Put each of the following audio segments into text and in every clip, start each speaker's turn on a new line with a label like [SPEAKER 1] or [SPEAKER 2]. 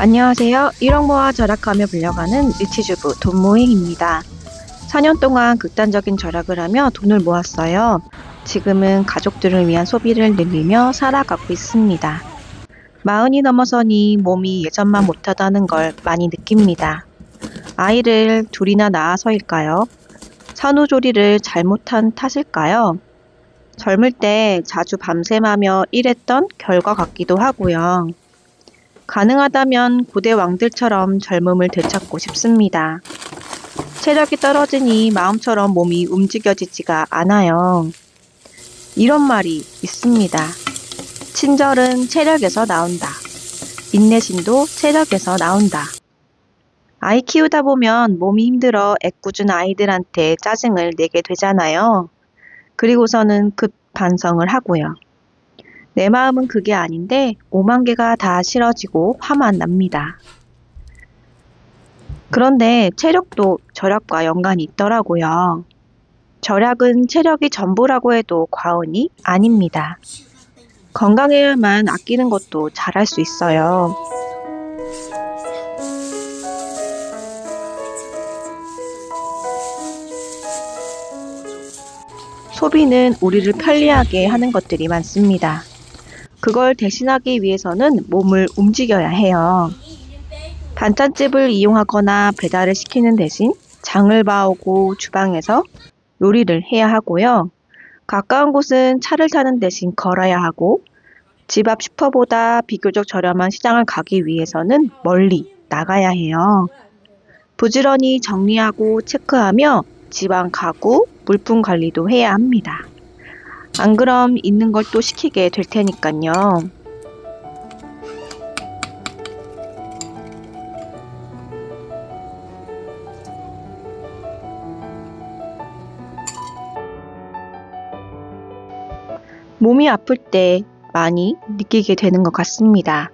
[SPEAKER 1] 안녕하세요. 1억 모아 절약하며 불려가는 리치주부 돈모행입니다. 4년 동안 극단적인 절약을 하며 돈을 모았어요. 지금은 가족들을 위한 소비를 늘리며 살아가고 있습니다. 마흔이 넘어서니 몸이 예전만 못하다는 걸 많이 느낍니다. 아이를 둘이나 낳아서일까요? 산후조리를 잘못한 탓일까요? 젊을 때 자주 밤샘하며 일했던 결과 같기도 하고요. 가능하다면 고대 왕들처럼 젊음을 되찾고 싶습니다. 체력이 떨어지니 마음처럼 몸이 움직여지지가 않아요. 이런 말이 있습니다. 친절은 체력에서 나온다. 인내심도 체력에서 나온다. 아이 키우다 보면 몸이 힘들어 애꿎은 아이들한테 짜증을 내게 되잖아요. 그리고서는 급 반성을 하고요. 내 마음은 그게 아닌데 5만 개가 다 싫어지고 화만 납니다. 그런데 체력도 절약과 연관이 있더라고요. 절약은 체력이 전부라고 해도 과언이 아닙니다. 건강해야만 아끼는 것도 잘할 수 있어요. 소비는 우리를 편리하게 하는 것들이 많습니다. 그걸 대신하기 위해서는 몸을 움직여야 해요. 반찬집을 이용하거나 배달을 시키는 대신 장을 봐오고 주방에서 요리를 해야 하고요. 가까운 곳은 차를 타는 대신 걸어야 하고 집 앞 슈퍼보다 비교적 저렴한 시장을 가기 위해서는 멀리 나가야 해요. 부지런히 정리하고 체크하며 집안 가구, 물품 관리도 해야 합니다. 안 그럼 있는 걸 또 시키게 될 테니까요. 몸이 아플 때 많이 느끼게 되는 것 같습니다.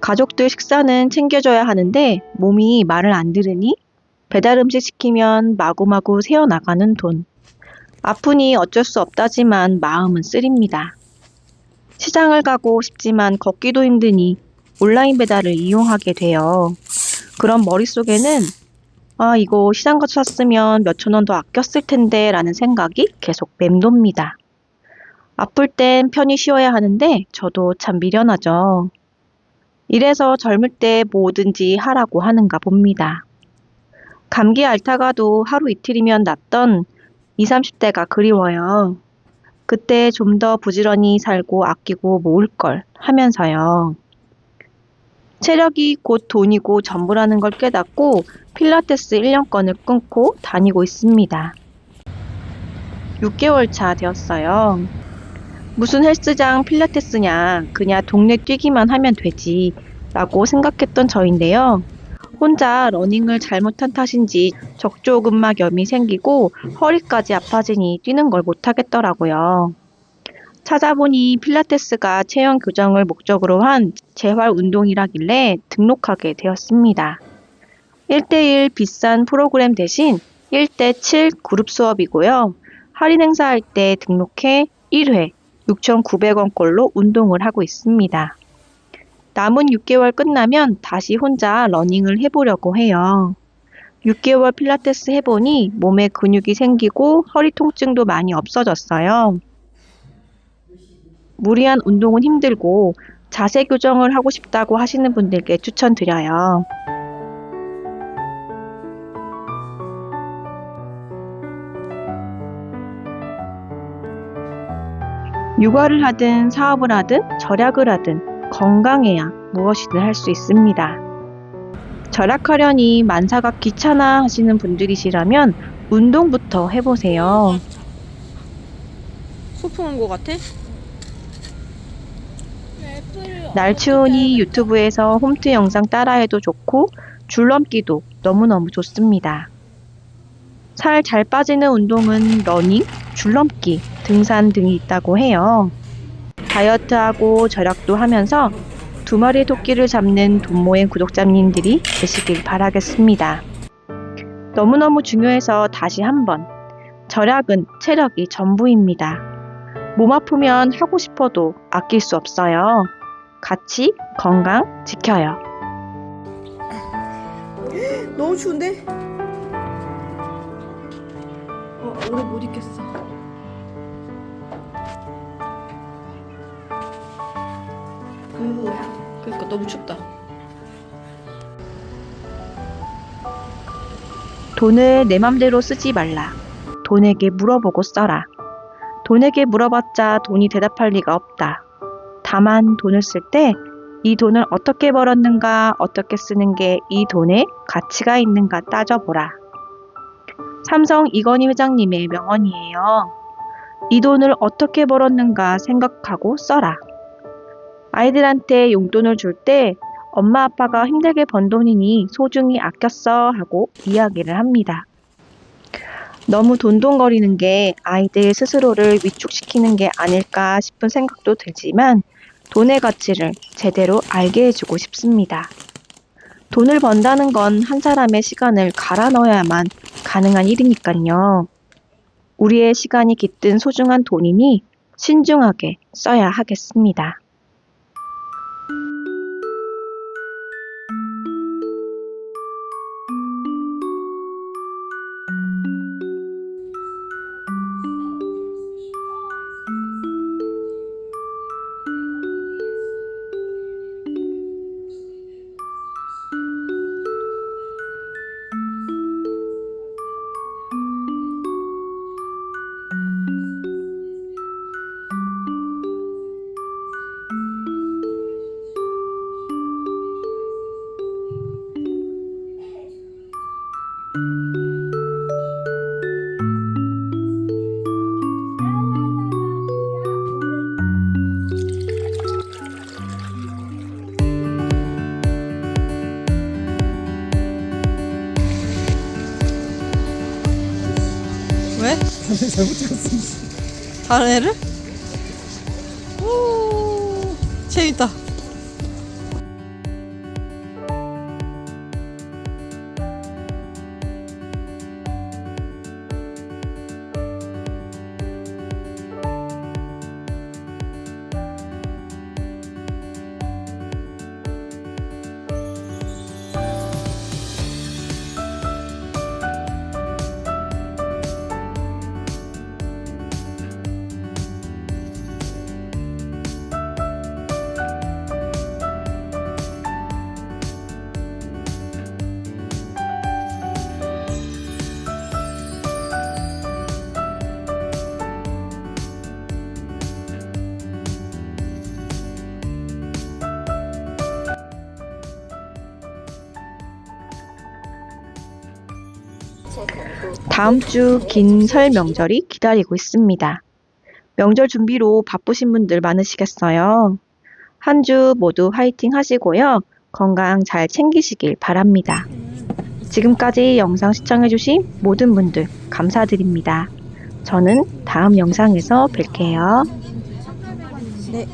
[SPEAKER 1] 가족들 식사는 챙겨줘야 하는데 몸이 말을 안 들으니 배달 음식 시키면 마구마구 새어나가는 돈. 아프니 어쩔 수 없다지만 마음은 쓰립니다. 시장을 가고 싶지만 걷기도 힘드니 온라인 배달을 이용하게 돼요. 그럼 머릿속에는 아, 이거 시장 가서 샀으면 몇천 원 더 아꼈을 텐데 라는 생각이 계속 맴돕니다. 아플 땐 편히 쉬어야 하는데 저도 참 미련하죠. 이래서 젊을 때 뭐든지 하라고 하는가 봅니다. 감기 앓다가도 하루 이틀이면 낫던 20, 30대가 그리워요. 그때 좀 더 부지런히 살고 아끼고 모을 걸 하면서요. 체력이 곧 돈이고 전부라는 걸 깨닫고 필라테스 1년권을 끊고 다니고 있습니다. 6개월 차 되었어요. 무슨 헬스장 필라테스냐, 그냥 동네 뛰기만 하면 되지, 라고 생각했던 저인데요. 혼자 러닝을 잘못한 탓인지 적조근막염이 생기고 허리까지 아파지니 뛰는 걸 못하겠더라고요. 찾아보니 필라테스가 체형 교정을 목적으로 한 재활 운동이라길래 등록하게 되었습니다. 1대1 비싼 프로그램 대신 1대7 그룹 수업이고요. 할인 행사할 때 등록해 1회 6,900원꼴로 운동을 하고 있습니다. 남은 6개월 끝나면 다시 혼자 러닝을 해보려고 해요. 6개월 필라테스 해보니 몸에 근육이 생기고 허리 통증도 많이 없어졌어요. 무리한 운동은 힘들고 자세 교정을 하고 싶다고 하시는 분들께 추천드려요. 육아를 하든 사업을 하든 절약을 하든 건강해야 무엇이든 할 수 있습니다. 절약하려니 만사가 귀찮아 하시는 분들이시라면 운동부터 해보세요.
[SPEAKER 2] 소풍 온거 같아?
[SPEAKER 1] 날 추우니 유튜브에서 홈트 영상 따라해도 좋고 줄넘기도 너무너무 좋습니다. 살 잘 빠지는 운동은 러닝, 줄넘기, 등산 등이 있다고 해요. 다이어트하고 절약도 하면서 두 마리의 토끼를 잡는 돈모의 구독자님들이 되시길 바라겠습니다. 너무너무 중요해서 다시 한번 절약은 체력이 전부입니다. 몸 아프면 하고 싶어도 아낄 수 없어요. 같이 건강 지켜요.
[SPEAKER 2] 너무 추운데? 어, 오래 못 있겠어. 으, 그러니까 너무 춥다.
[SPEAKER 1] 돈을 내 맘대로 쓰지 말라. 돈에게 물어보고 써라. 돈에게 물어봤자 돈이 대답할 리가 없다. 다만 돈을 쓸 때 이 돈을 어떻게 벌었는가, 어떻게 쓰는 게 이 돈에 가치가 있는가 따져보라. 삼성 이건희 회장님의 명언이에요. 이 돈을 어떻게 벌었는가 생각하고 써라. 아이들한테 용돈을 줄 때 엄마 아빠가 힘들게 번 돈이니 소중히 써 하고 이야기를 합니다. 너무 돈돈거리는 게 아이들 스스로를 위축시키는 게 아닐까 싶은 생각도 들지만 돈의 가치를 제대로 알게 해주고 싶습니다. 돈을 번다는 건 한 사람의 시간을 갈아 넣어야만 가능한 일이니까요. 우리의 시간이 깃든 소중한 돈이니 신중하게 써야 하겠습니다.
[SPEAKER 2] 왜?
[SPEAKER 3] 잘못 찍었어.
[SPEAKER 2] 다른 애를? 오, 재밌다.
[SPEAKER 1] 다음 주 긴 설 명절이 기다리고 있습니다. 명절 준비로 바쁘신 분들 많으시겠어요. 한 주 모두 화이팅 하시고요. 건강 잘 챙기시길 바랍니다. 지금까지 영상 시청해주신 모든 분들 감사드립니다. 저는 다음 영상에서 뵐게요.
[SPEAKER 2] 네.